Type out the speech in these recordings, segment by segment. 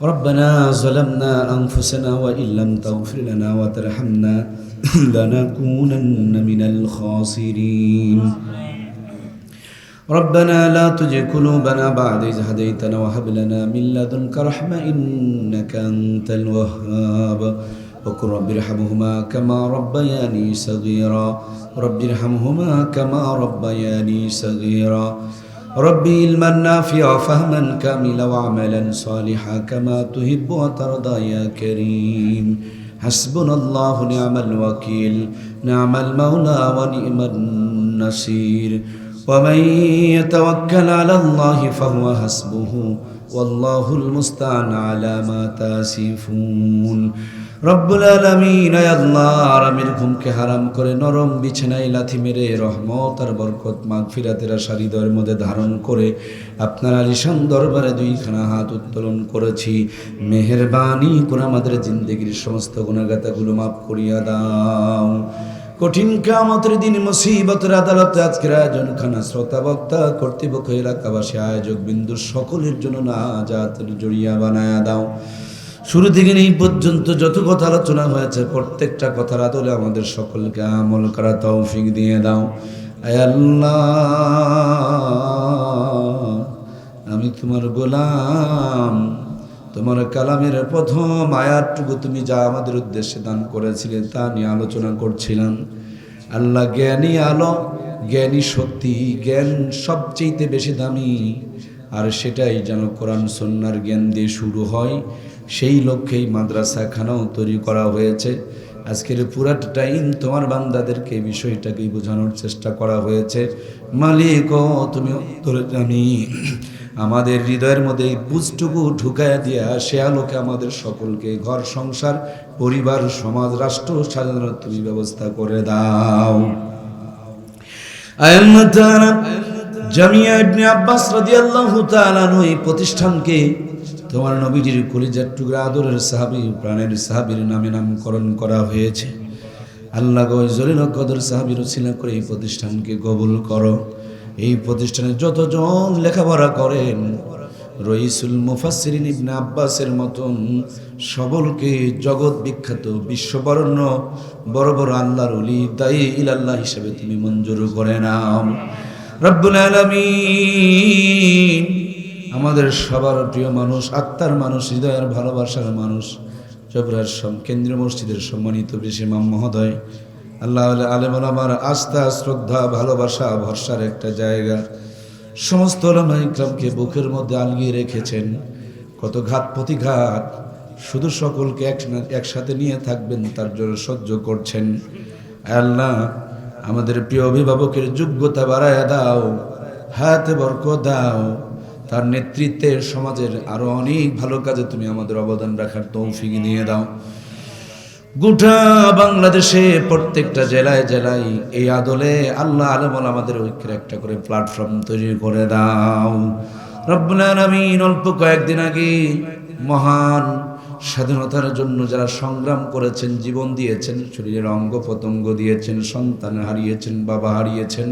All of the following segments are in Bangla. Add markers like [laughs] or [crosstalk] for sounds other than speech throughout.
ربنا ظلمنا أنفسنا وإن لم تغفر لنا وترحمنا [laughs] لنكونن من الخاسرين. ربنا لا تجع قلوبنا بعد إذ هديتنا وهب لنا من لدنك رحمة إنك أنت الوهاب. وقل رب ارحمهما كما ربياني صغيرا. رب ارحمهما كما ربياني صغيرا. ربي علما نافعا فهما كاملا وعملا صالحا كما تحب وترضى يا كريم. حسبنا الله نعم الوكيل. نعم المولى ونعم النصير. ومن يتوكل على الله فهو حسبه. ওয়াল্লাহুল মুস্তান আলামা তাসিফুন রব্বুল আলমিন আল্লাহ আরামের ঘুমকে হারাম করে নরম বিছানায় লাথি মেরে রহমত আর বরকত মাগফিরাতেরা সারিদর মধ্যে ধারণ করে আপনার আলিশান দরবারে দুইখানা হাত উত্তোলন করেছি। মেহরবানি করে আমাদের জিন্দগির সমস্ত গুণাগাতাগুলো মাফ করিয়া দাও। কঠিন কামতের দিন মুসিবতের আদালতে আজকের আয়োজন খানা শ্রোতা বক্তা কর্তৃপক্ষ এলাকাবাসী, আয়োজক বিন্দু সকলের জন্য না জাতের জড়িয়া বানায়া দাও। শুরু থেকে এই পর্যন্ত যত কথা আলোচনা হয়েছে, প্রত্যেকটা কথার আদলে আমাদের সকলকে আমল করা তৌফিক দিয়ে দাও। আল্লাহ, আমি তোমার গোলাম। তোমার কালামের প্রথম আয়াতটুকু তুমি যা আমাদের উদ্দেশ্যে দান করেছিলে তা নিয়ে আলোচনা করছিলাম। আল্লাহ জ্ঞানী আলো জ্ঞানী শক্তি জ্ঞান সবচেয়ে বেশি দামি। আর সেটাই যেন কোরআন সন্ন্যার জ্ঞান দিয়ে শুরু হয়। সেই লক্ষ্যেই মাদ্রাসাখানাও তৈরি করা হয়েছে। আজকের পুরাটা টাইম তোমার বান্দাদেরকে বিষয়টাকেই বোঝানোর চেষ্টা করা হয়েছে। মালিক তুমি জানি। আমাদের হৃদয়ের মধ্যে এই বুঝটুকু ঢুকায় দিয়া সে আলোকে আমাদের সকলকে ঘর, সংসার, পরিবার, সমাজ, রাষ্ট্র সাজানোর তুমি ব্যবস্থা করে দাও। এই প্রতিষ্ঠানকে তোমার নবীজির কলিজার টুকরা আদরের সাহাবী, প্রাণের সাহাবীর নামে নামকরণ করা হয়েছে। আল্লাহ গো জলিল কদর সাহাবীর উসিলা করে এই প্রতিষ্ঠানকে কবুল করো। এই প্রতিষ্ঠানে যতজন লেখাপড়া করেন, রইসুল মুফাসসিরিন ইবনে আব্বাসের মতন সবলকে জগৎ বিখ্যাত, বিশ্ববরণ্য, বড় বড় আল্লাহর অলি দায়ী ইলাল্লাহ হিসেবে তুমি মঞ্জুর করে নাও। রব্বুল আলামিন, আমাদের সবার প্রিয় মানুষ, আত্মার মানুষ, হৃদয়ের ভালোবাসার মানুষ চবরার কেন্দ্রীয় মসজিদের সম্মানিত বেশি মাম মহোদয় আল্লাহ আলেম আমার আস্থা, শ্রদ্ধা, ভালোবাসা, ভরসার একটা জায়গা। সমস্ত ওলামা বুকের মধ্যে আলগিয়ে রেখেছেন। কত ঘাত প্রতিঘাত, শুধু সকলকে এক একসাথে নিয়ে থাকবেন, তার জন্য সহ্য করছেন। আল্লাহ, আমাদের প্রিয় অভিভাবকের যোগ্যতা বাড়ায় দাও হাতে বরক দাও। তার নেতৃত্বে সমাজের আরও অনেক ভালো কাজে তুমি আমাদের অবদান রাখার তৌফিক নিয়ে দাও। গোটা বাংলাদেশে, প্রত্যেকটা জেলায় জেলায় এই আদলে আল্লাহ আলমল আমাদের ঐক্যের একটা করে প্ল্যাটফর্ম তৈরি করে দাও। রব্বুল আলামিন অল্প কয়েকদিন আগে মহান স্বাধীনতার জন্য যারা সংগ্রাম করেছেন, জীবন দিয়েছেন, শরীরের অঙ্গ প্রত্যঙ্গ দিয়েছেন, সন্তান হারিয়েছেন, বাবা হারিয়েছেন,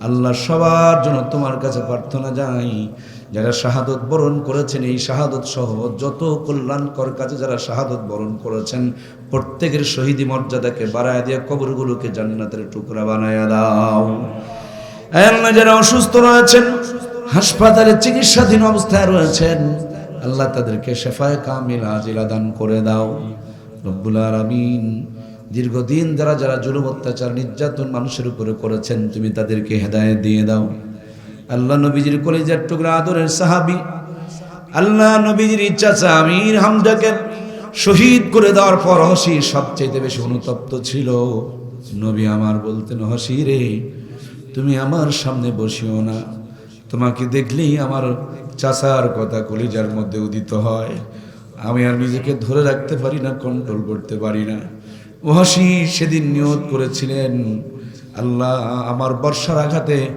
আল্লাহ সবার জন্য তোমার কাছে প্রার্থনা জানাই যারা শাহাদত বরণ করেছেন, এই শাহাদত সহ যত কল্যাণকর কাজে যারা শাহাদত বরণ করেছেন, প্রত্যেকের শহীদি মর্যাদাকে বাড়ায় দিয়ে কবরগুলোকে জান্নাতের টুকরা বানায় দাও। যারা অসুস্থ রয়েছেন, হাসপাতালে চিকিৎসাধীন অবস্থায় রয়েছেন, আল্লাহ তাদেরকে শেফায় কামিল আজিলা দান করে দাও। রব্বুল আলামিন, দীর্ঘদিন যারা যারা জুলুম অত্যাচার, নির্যাতন মানুষের উপরে করেছেন, তুমি তাদেরকে হেদায়েত দিয়ে দাও। আল্লাহ নবীজির কলেজের টুকরা আদরের সাহাবি, আল্লাহ নবীজির ইচ্ছা আমির হামজাকে শহীদ করে দেওয়ার পর হসি সবচেয়ে বেশি অনুতপ্ত ছিল। নবী আমার বলতেন হসি রে, তুমি আমার সামনে বসিও না। তোমাকে দেখলেই আমার চাচার কথা কলিজার মধ্যে উদিত হয়। আমি আর নিজেকে ধরে রাখতে পারি না কন্ট্রোল করতে পারি না। ওহাসি সেদিন নিয়ত করেছিলেন। আল্লাহ আমার বর্ষার আঘাতে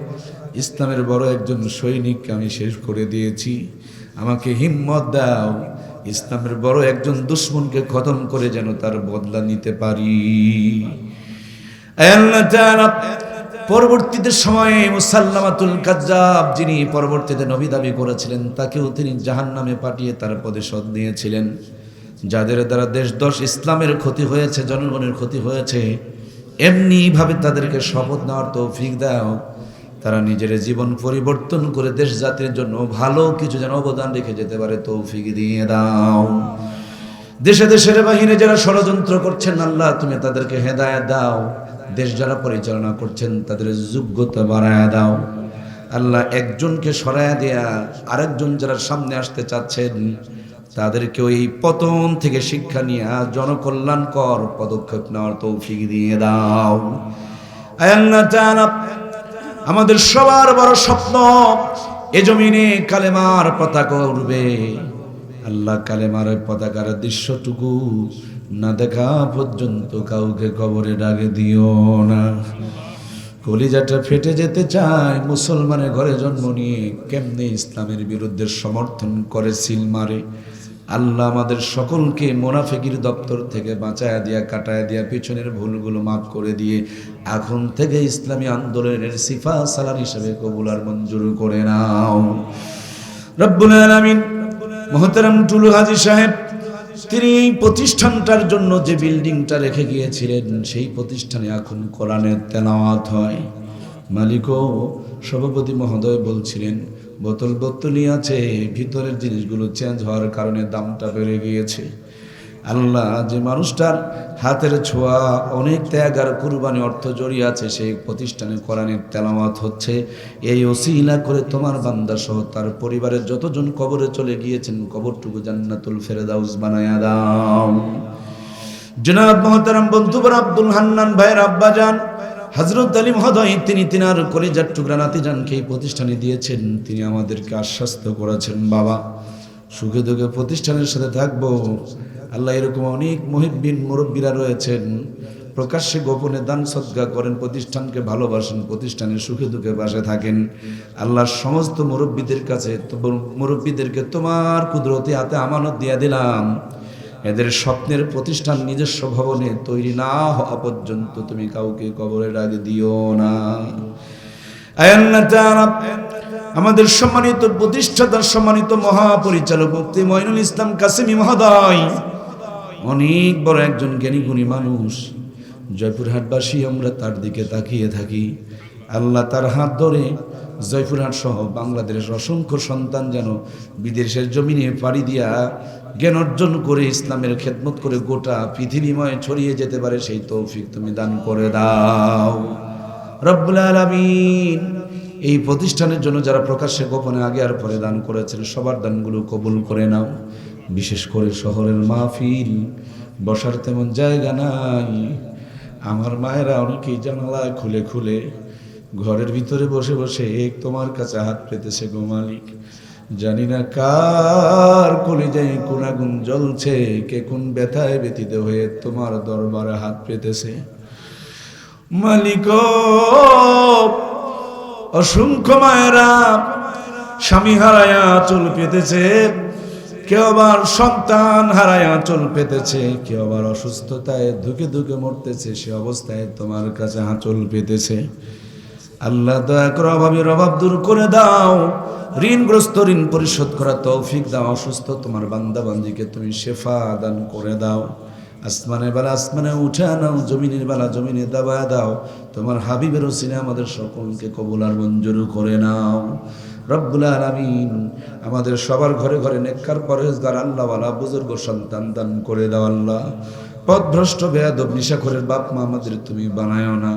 ইসলামের বড় একজন সৈনিককে আমি শেষ করে দিয়েছি। আমাকে হিম্মত দাও, ইসলামের বড় একজন দুশ্মনকে খতম করে যেন তার বদলা নিতে পারি। পরবর্তীতে সময়ে মুসাল্লামাতুল কাজ্জাব, যিনি পরবর্তীতে নবী দাবি করেছিলেন, তাকেও তিনি জাহান নামে পাঠিয়ে তার প্রতিশোধ নিয়েছিলেন যাদের দ্বারা দেশ দশ ইসলামের ক্ষতি হয়েছে, জনগণের ক্ষতি হয়েছে, এমনিভাবে তাদেরকে শপথ নেওয়ার তৌফিক দাও। তারা নিজের জীবন পরিবর্তন করে দেশ জাতির জন্য ভালো কিছু যেন অবদান রেখে যেতে পারে তৌফিক দিয়ে দাও। দেশে দেশের বাহিরে যারা ষড়যন্ত্র করছেন আল্লাহ তুমি তাদেরকে হেদায়েত দাও। দেশ যারা পরিচালনা করছেন তাদের যোগ্যতা বাড়ায় দাও। আল্লাহ একজনকে সরায়া দেয়া আরেকজন যারা সামনে আসতে চাচ্ছেন তাদেরকে ওই পতন থেকে শিক্ষা নিয়ে জনকল্যাণকর পদক্ষেপ নেওয়ার তৌফিক দিয়ে দাও। আয় আল্লাহ তাআলা, আমাদের সবার বড় স্বপ্ন, এ জমিনে কালেমার পতাকা উড়বে। আল্লাহ কালেমার পতাকার দৃশ্যটুকু না দেখা পর্যন্ত কাউকে কবরে ডাকে দিও না। কলিজাটা ফেটে যেতে চায় মুসলমানের ঘরে জন্ম নিয়ে, কেমনে ইসলামের বিরুদ্ধে সমর্থন করে সিল মারে। আল্লাহ আমাদের সকলকে মোনাফেকির দপ্তর থেকে বাঁচায়া দিয়া, কাটায়া দিয়া, পিছনের ভুলগুলো মাফ করে দিয়ে এখন থেকে ইসলামী আন্দোলনের সিফা সালার হিসেবে কবুল আর মঞ্জুর করে নাও। রব্বুল আলামিন, মহতারাম টুলু হাজি সাহেব, তিনি এই প্রতিষ্ঠানটার জন্য যে বিল্ডিংটা রেখে গিয়েছিলেন, সেই প্রতিষ্ঠানে এখন কোরআনের তেলাওয়াত হয়। মালিকও সভাপতি মহোদয় বলছিলেন বোতল বোতলই আছে, ভিতরের জিনিসগুলো চেঞ্জ হওয়ার কারণে দামটা বেড়ে গিয়েছে। আল্লাহ, যে মানুষটার হাতের ছোঁয়া, অনেক ত্যাগ আর কুরবানি অর্থ জড়িয়ে আছে, সেই প্রতিষ্ঠানে কোরআনের তেলাওয়াত হচ্ছে। এই ওসিলা করে তোমার বান্দা সহ তার পরিবারের যতজন কবরে চলে গিয়েছেন, কবরটুকু জান্নাতুল ফেরদাউস বানায়া দাও। জনাব মহতারাম বন্ধুবর আব্দুল হান্নান ভাইয়ের আব্বা যান হজরত আলী মহোদয়, তিনি তিনার কলিজার টুকরা নাতি যানকে এই প্রতিষ্ঠানে দিয়েছেন। তিনি আমাদেরকে আশ্বস্ত করেছেন, বাবা, সুখে দুঃখে প্রতিষ্ঠানের সাথে থাকব। আল্লাহ এরকম অনেক মহিবিন মুরব্বীরা রয়েছেন। প্রকাশ্যে গোপনে দান সদ্গা করেন, প্রতিষ্ঠানকে ভালোবাসেন প্রতিষ্ঠানের সুখে দুঃখে পাশে থাকেন। আল্লাহর সমস্ত মুরব্বীদের কাছে, মুরব্বীদেরকে তোমার কুদরতি হাতে আমানত দিয়ে দিলাম। এদের স্বপ্নের প্রতিষ্ঠান নিজস্ব ভবনে তৈরি না হওয়া পর্যন্ত তুমি কাউকে কবরে রাগে দিও না। আমাদের সম্মানিত প্রতিষ্ঠাতার সম্মানিত মহাপরিচালক মুফতি মঈনুল ইসলাম কাসিমি মহোদয়, অনেক বড় একজন জ্ঞানী গুণী মানুষ। জয়পুরহাটবাসী, আমরা তার দিকে তাকিয়ে থাকি। আল্লাহ তার হাত ধরে জয়পুরহাট সহ বাংলাদেশের অসংখ্য সন্তান যেন বিদেশের জমিনে পাড়ি দিয়া জ্ঞান অর্জন করে ইসলামের খেদমত করে গোটা পৃথিবীময় ছড়িয়ে যেতে পারে, সেই তৌফিক তুমি দান করে দাও। রব্বুল আলামিন, এই প্রতিষ্ঠানের জন্য যারা প্রকাশ্যে গোপনে আগে আর পরে দান করেছেন, সবার দানগুলো কবুল করে নাও। বিশেষ করে শহরের মাহফিল, বসার তেমন জায়গা নাই। আমার মায়েরা অনেকেই জানালায় খুলে খুলে ঘরের ভিতরে বসে বসে এক তোমার কাছে হাত পেতেছে গো মালিক। জানি না কার কলিজায় কোন আগুন জ্বলছে, কে কোন ব্যথায় ব্যতীত হয়ে তোমার দরবারে হাত পেতেছে। মালিক, অসংখ্য মায়েরা স্বামী হারায়া চুল পেতেছে কেউ আবার সন্তান হারায়া চুল পেতেছে কেউ আবার অসুস্থতায় ধুকে ধুকে মরতেছে, সে অবস্থায় তোমার কাছে হাঁচল পেতেছে। আল্লাহ দয়া করে অভাবের অভাব দূর করে দাও। ঋণগ্রস্ত ঋণ পরিশোধ করা তৌফিক দাও। অসুস্থ তোমার বান্দা বান্দিকে তুমি শেফা দান করে দাও। আসমানের বেলা আসমানে উঠে আনাও, জমিনের বেলা জমিনে দাবা দাও। তোমার হাবিবের ওসিনে আমাদের সকলকে কবুল আর মঞ্জুর করে নাও। রব্বুল আলামিন আমাদের সবার ঘরে ঘরে নেককার পরেজগার আল্লাহওয়ালা, বুজুর্গ সন্তান দান করে দাও আল্লাহ। পথভ্রষ্ট, বেয়াদব, নিশাখরের বাপ মা আমাদের তুমি বানায়ও না।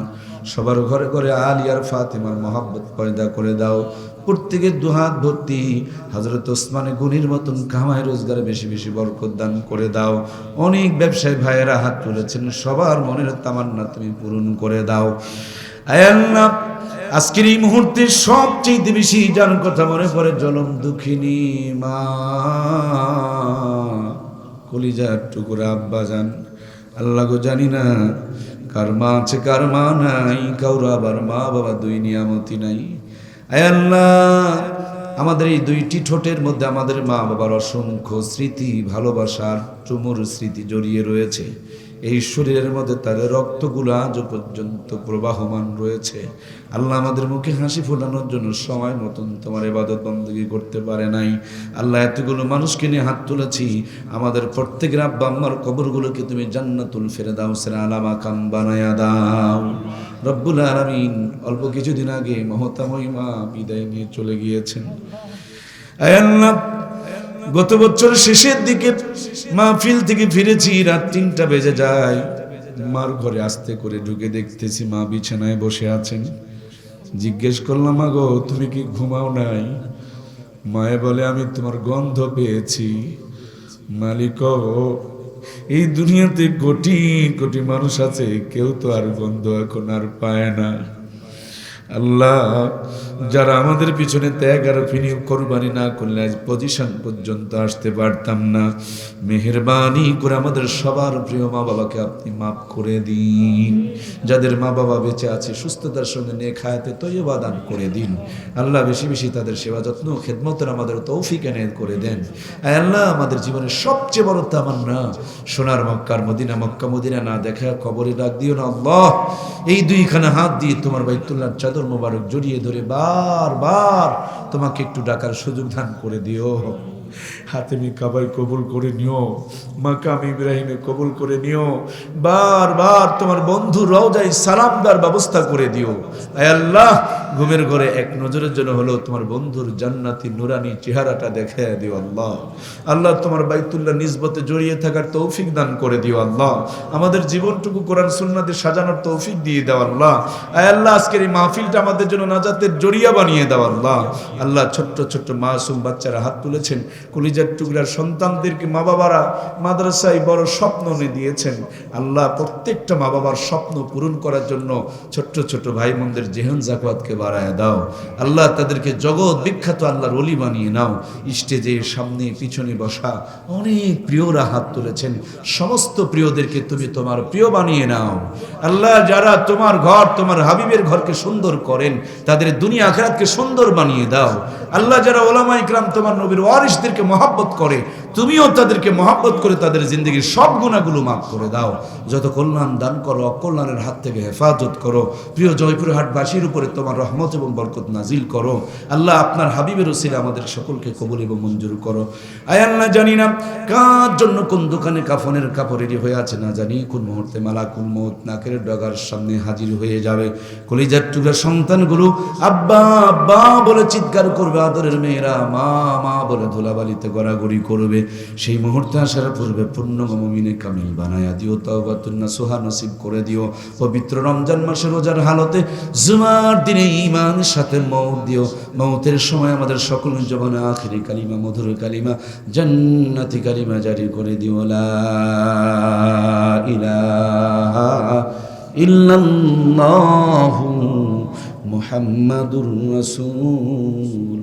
সবার ঘরে ঘরে আলিয়ার ফাতেমার মহাব্বত পয়দা করে দাও। প্রত্যেকের দুহাত ভর্তি হজরত ওসমানে গুনির মতন কামাই রোজগারে বেশি বেশি বরকত দান করে দাও। অনেক ব্যবসায়ী ভাইয়েরা হাত তুলেছেন, সবার মনের তামান্না তুমি পূরণ করে দাও। আজকের এই মুহূর্তে সবচেয়ে বেশি যার কথা মনে পড়ে জলম দুঃখিনী মা। কলিজার টুকুরা, আব্বা যান আল্লাহ গো জানি না, কার মা আছে, কার মা নাই, কাউর আবার মা বাবা দুই নিয়ামতি নাই। আয় আল্লাহ, আমাদের এই দুইটি ঠোঁটের মধ্যে আমাদের মা বাবার অসংখ্য স্মৃতি, ভালোবাসার চুমুর স্মৃতি জড়িয়ে রয়েছে। এই শরীরের মধ্যে তার রক্তগুলো আজও পর্যন্ত প্রবাহমান রয়েছে। আল্লাহ আমাদের মুখে হাসি ফোটানোর জন্য সময় মতন তোমার এবাদত বন্দী করতে পারে নাই। আল্লাহ, এতগুলো মানুষকে নিয়ে হাত তুলেছি। আমাদের প্রত্যেকের আব্বা আম্মার কবরগুলোকে তুমি জান্নাতুল ফেরে দাও সেরা আলামা কাম বানায়া দাও। রব্বুল আলামিন অল্প কিছুদিন আগে মহতাময়ী মা বিদায় নিয়ে চলে গিয়েছেন। গত বছর শেষের দিকে মাহফিল থেকে ফিরেছি, রাত তিনটা বেজে যায়। মার ঘরে আস্তে করে ঢুকে দেখতেছি মা বিছানায় বসে আছেন। জিজ্ঞেস করলাম মা গো তুমি কি ঘুমাও নাই? মায়ে বলে, আমি তোমার গন্ধ পেয়েছি। মালিক এই দুনিয়াতে কোটি কোটি মানুষ আছে, কেউ তো আর গন্ধ এখন আর পায় না। আল্লাহ যারা আমাদের পিছনে ত্যাগ আর বিনিয়োগ কোরবানি না করলে আজ পজিশন পর্যন্ত আসতে পারতাম না। মেহরবানি করে আমাদের সবার প্রিয় মা বাবাকে আপনি মাফ করে দিন। যাদের মা বাবা বেঁচে আছে, সুস্থতার সঙ্গে নিয়ে খায়াতে তৈবা দান করে দিন। আল্লাহ বেশি বেশি তাদের সেবা যত্ন খেদমতের আমাদের তৌফিক এনে করে দেন। আল্লাহ, আমাদের জীবনের সবচেয়ে বড় তামান্না। সোনার মক্কার মদিনা, মক্কা মদিনা না দেখা কবরে ডাক দিও না আল্লাহ। এই দুইখানা হাত দিয়ে তোমার বাইতুল্লাহ চাদর মোবারক জড়িয়ে ধরে বারবার তোমাকে একটু ডাকার সুযোগ দান করে দিও। হাতেমি কাবাই কবুল করে নিও, মাকাম ইব্রাহিমে কবুল করে নিও, বারবার তোমার বন্ধু রওজাই সালামদার ব্যবস্থা করে দিও। আল্লাহ, ঘুমের ঘরে এক নজরের জন্য হলো তোমার বন্ধুর জান্নাতি নুরানি চেহারাটা দেখে দিও আল্লাহ। আল্লাহ তোমার বাইতুল্লাহ নিজবতে জড়িয়ে থাকার তৌফিক দান করে দিও আল্লাহ। আমাদের জীবনটুকু কোরআন সুন্নাতে সাজানোর তৌফিক দিয়ে দাও আল্লাহ। আয় আল্লাহ, আজকের এই মাহফিলটা আমাদের জন্য নাজাতের জড়িয়া বানিয়ে দাও আল্লাহ। আল্লাহ ছোট্ট ছোট্ট মাসুম বাচ্চারা হাত তুলেছেন কলিজার টুকরার সন্তানদেরকে মা বাবারা মাদ্রাসায় বড় স্বপ্ন নিয়ে দিয়েছেন। আল্লাহ প্রত্যেকটা মা বাবার স্বপ্ন পূরণ করার জন্য ছোট্ট ছোট্ট ভাই বোনদের জেহন জাকাতকে বাড়ায় দাও। আল্লাহ তাদেরকে জগৎ বিখ্যাত আল্লাহর অলি বানিয়ে নাও। স্টেজের সামনে, পিছনে বসা অনেক প্রিয়রা হাত তুলেছেন। সমস্ত প্রিয়দেরকে তুমি তোমার প্রিয় বানিয়ে নাও। আল্লাহ যারা তোমার ঘর, তোমার হাবিবের ঘরকে সুন্দর করেন, তাদের দুনিয়া আখরাতকে সুন্দর বানিয়ে দাও। আল্লাহ যারা ওলামা ইকরাম তোমার নবীর ওয়ারিসদেরকে মহাব্বত করে তুমিও তাদেরকে মহাব্বত করে তাদের জিন্দগির সব গুণাগুলো মাফ করে দাও। যত কল্যাণ দান করো, অকল্যাণের হাত থেকে হেফাজত করো। প্রিয় জয়পুরহাটবাসীর উপরে তোমার রহমত এবং বরকত নাজিল করো। আল্লাহ আপনার হাবিবের ওসিলে আমাদের সকলকে কবুল এবং মঞ্জুর করো। আয় আল্লাহ, জানি না কার জন্য কোন দোকানে কাফনের কাপড় রেডি হয়ে আছে, না জানি কোন মুহূর্তে মালাকুল মত নাকের ডগার সামনে হাজির হয়ে যাবে। কলিজার টুকরা সন্তানগুলো আব্বা আব্বা বলে চিৎকার করবে, আদরের মেয়েরা মা মা বলে ধুলাবালিতে গড়াগড়ি করবে। সেই মুহূর্তে আসার পূর্বে পূর্ণ মমিনে কামিল বানায়া দিও তাওবাতুন্না সোহা নসিব করে দিও। পবিত্র রমজান মাসে রোজার হালতে জুমার দিনে ইমানের সাথে মৌত দিও। মৌতের সময় আমাদের সকল জবানে আখিরি কালিমা, মধুর কালিমা, জান্নাতি কালিমা জারি করে দিও। লা ইলাহা ইল্লাল্লাহু মুহাম্মাদুর রাসূলুল্লাহ।